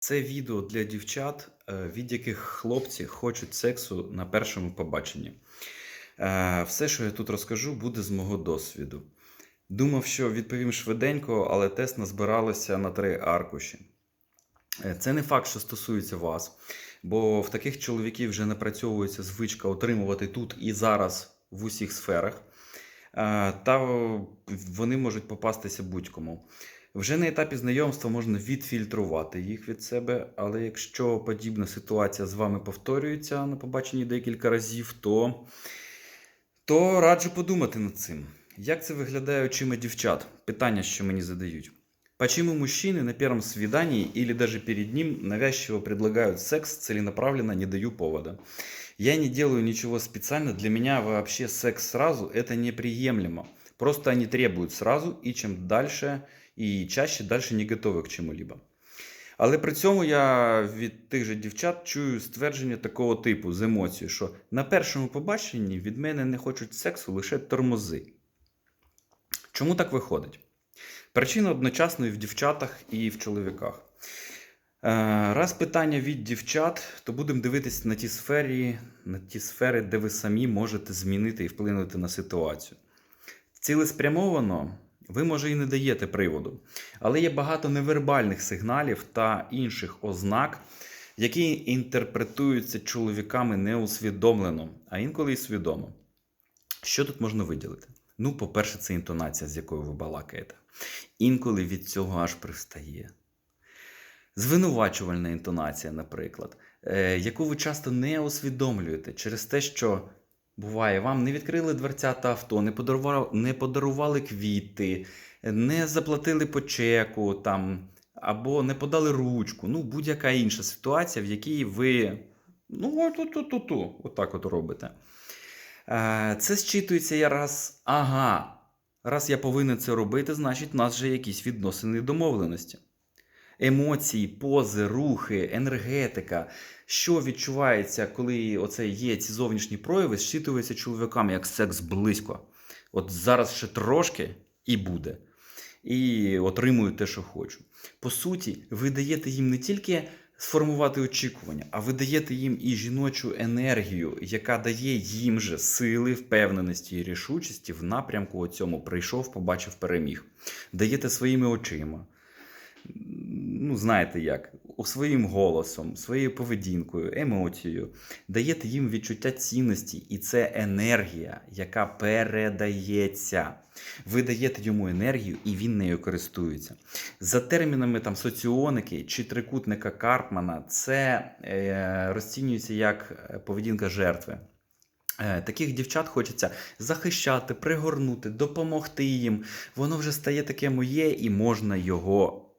Це відео для дівчат, е, від яких хлопці хочуть сексу на першому побаченні. Е, Все, що я тут розкажу, буде з мого досвіду. Думав, що відповім швиденько, але тест назбиралося на три аркуші. Е, Це не факт, що стосується вас, бо в таких чоловіків вже напрацьовується звичка отримувати тут і зараз в усіх сферах, та вони можуть попастися будь-кому. Вже на етапі знайомства можна відфільтрувати їх від себе, але якщо подібна ситуація з вами повторюється на побаченні декілька разів, то, то раджу подумати над цим. Як це виглядає очима дівчат? Питання, що мені задають. Почему мужчины на первом свидании или даже перед ним навязчиво предлагают секс целенаправленно, не даю повода? Я не делаю ничего специально, для меня вообще секс сразу это неприемлемо. Просто они требуют сразу, и чем дальше і чаще далі не готові к чому-либо. Але при цьому я від тих же дівчат чую ствердження такого типу з емоцією, що на першому побаченні від мене не хочуть сексу лише тормози. Чому так виходить? Причина одночасно і в дівчатах, і в чоловіках. Е, Раз питання від дівчат, то будемо дивитися на ті сфері, на ті сфери, де ви самі можете змінити і вплинути на ситуацію. Цілеспрямовано ви, може, і не даєте приводу, але є багато невербальних сигналів та інших ознак, які інтерпретуються чоловіками неусвідомлено, а інколи й свідомо. Що тут можна виділити? Ну, по-перше, це інтонація, з якою ви балакаєте. Інколи від цього аж пристає. Звинувачувальна інтонація, наприклад, е, яку ви часто не усвідомлюєте через те, що буває, вам не відкрили дверця та авто, не подарували, не подарували квіти, не заплатили по чеку там, або не подали ручку. Ну, будь-яка інша ситуація, в якій ви ну, ту-ту-ту-ту, отак от робите. Е, Це зчитується я раз, ага. Раз я повинен це робити, значить, у нас вже якісь відносини домовленості. Емоції, пози, рухи, енергетика, що відчувається, коли оце є ці зовнішні прояви, зчитується чоловікам як секс близько. От зараз ще трошки і буде. І отримую те, що хочу. По суті, ви даєте їм не тільки сформувати очікування, а ви даєте їм і жіночу енергію, яка дає їм же сили, впевненості і рішучості в напрямку цьому прийшов, побачив, переміг. Даєте своїми очима. Ну, знаєте як, своїм голосом, своєю поведінкою, емоцією, даєте їм відчуття цінності, і це енергія, яка передається. Ви даєте йому енергію, і він нею користується. За термінами там соціоники чи трикутника Карпмана, це е, розцінюється як е, поведінка жертви. Е, Таких дівчат хочеться захищати, пригорнути, допомогти їм. Воно вже стає таке моє, і можна його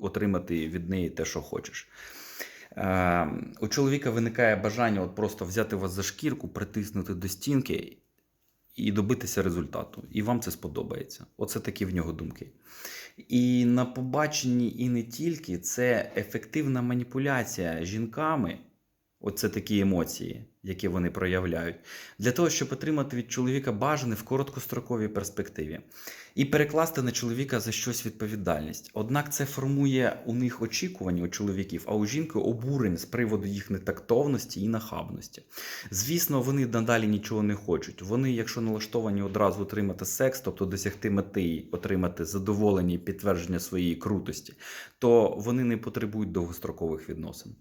отримати від неї те, що хочеш. Е, у чоловіка виникає бажання от просто взяти вас за шкірку, притиснути до стінки і добитися результату. І вам це сподобається. Оце такі в нього думки. І на побаченні, і не тільки це ефективна маніпуляція жінками. Оце такі емоції, які вони проявляють, для того, щоб отримати від чоловіка бажане в короткостроковій перспективі і перекласти на чоловіка за щось відповідальність. Однак це формує у них очікування у чоловіків, а у жінки обурень з приводу їх нетактовності і нахабності. Звісно, вони надалі нічого не хочуть. Вони, якщо налаштовані одразу отримати секс, тобто досягти мети, отримати задоволення і підтвердження своєї крутості, то вони не потребують довгострокових відносин.